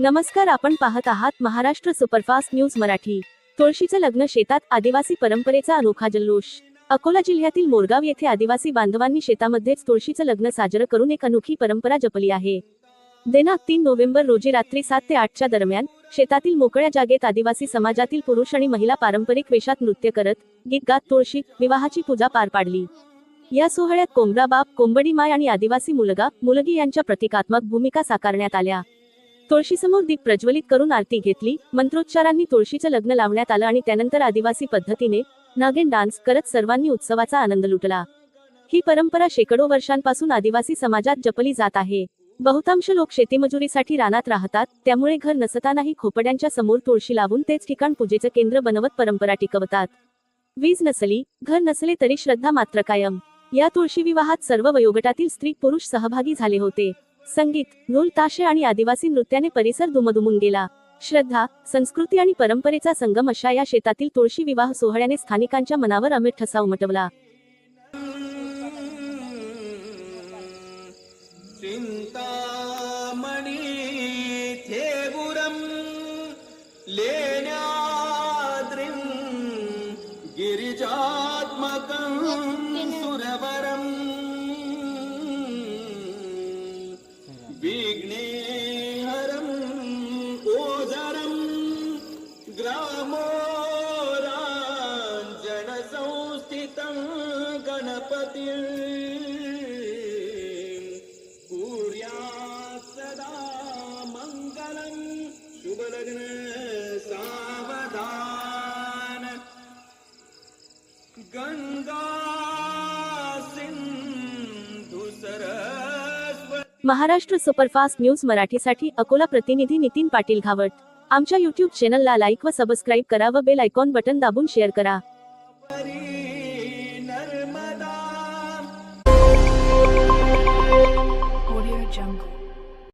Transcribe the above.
नमस्कार आपण पाहत आहात महाराष्ट्र सुपरफास्ट न्यूज मराठी. तुळशीचं लग्न शेतात आदिवासी परंपरेचा अनोखा जल्लोष. अकोला जिल्ह्यातील मोरगाव येथे आदिवासी बांधवांनी शेतामध्येच तुळशीचं लग्न साजरं करून एक अनोखी परंपरा जपली आहे. दिनांक तीन नोव्हेंबर रोजी रात्री सात ते आठच्या दरम्यान शेतातील मोकळ्या जागेत आदिवासी समाजातील पुरुष आणि महिला पारंपरिक वेशात नृत्य करत गीत गात तुळशी विवाहाची पूजा पार पाडली. या सोहळ्यात कोंबडा बाप कोंबडी माय आणि आदिवासी मुलगा मुलगी यांच्या प्रतिकात्मक भूमिका साकारण्यात आल्या. तुळशीसमोर दीप प्रज्वलित करून आरती घेतली मंत्रोच्चारांनी तुळशीचं लग्न लावण्यात आलं आणि त्यानंतर आदिवासी पद्धतीने नागेन डान्स करत सर्वांनी उत्सवाचा आनंद लुटला. ही परंपरा शेकडो वर्षांपासून आदिवासी समाजात जपली जात आहे. बहुतांश लोक शेतीमजुरीसाठी रानात राहतात त्यामुळे घर नसतानाही खोपड्यांच्या समोर तुळशी लावून तेच ठिकाण पूजेचं केंद्र बनवत परंपरा टिकवतात. वीज नसली घर नसले तरी श्रद्धा मात्र कायम. या तुळशी विवाहात सर्व वयोगटातील स्त्री पुरुष सहभागी झाले होते. संगीत ढोल ताशे आणि आदिवासी नृत्याने परिसर दुमदुमून गेला. श्रद्धा संस्कृती आणि परंपरेचा संगम अशा या शेतातील तुळशी विवाह सोहळ्याने स्थानिकांच्या मनावर अमिट ठसा उमटवला ചിന്താമണി ചേപുരം ലേനാദ്രിം ഗിരിജാത്മകം സുരവരം വിഘ്നേഹരം ഓജരം ഗ്രാമോരാഞ്ജന സംസ്ഥിതം ഗണപതി शुभलग्न सावधान। सिन्धु सरस्वती। महाराष्ट्र सुपरफास्ट न्यूज मराठीसाठी अकोला प्रतिनिधी नितीन पाटील घावट आमच्या युट्यूब चॅनलला लाईक व सबस्क्राईब करा व बेल आयकॉन बटन दाबून शेअर करा.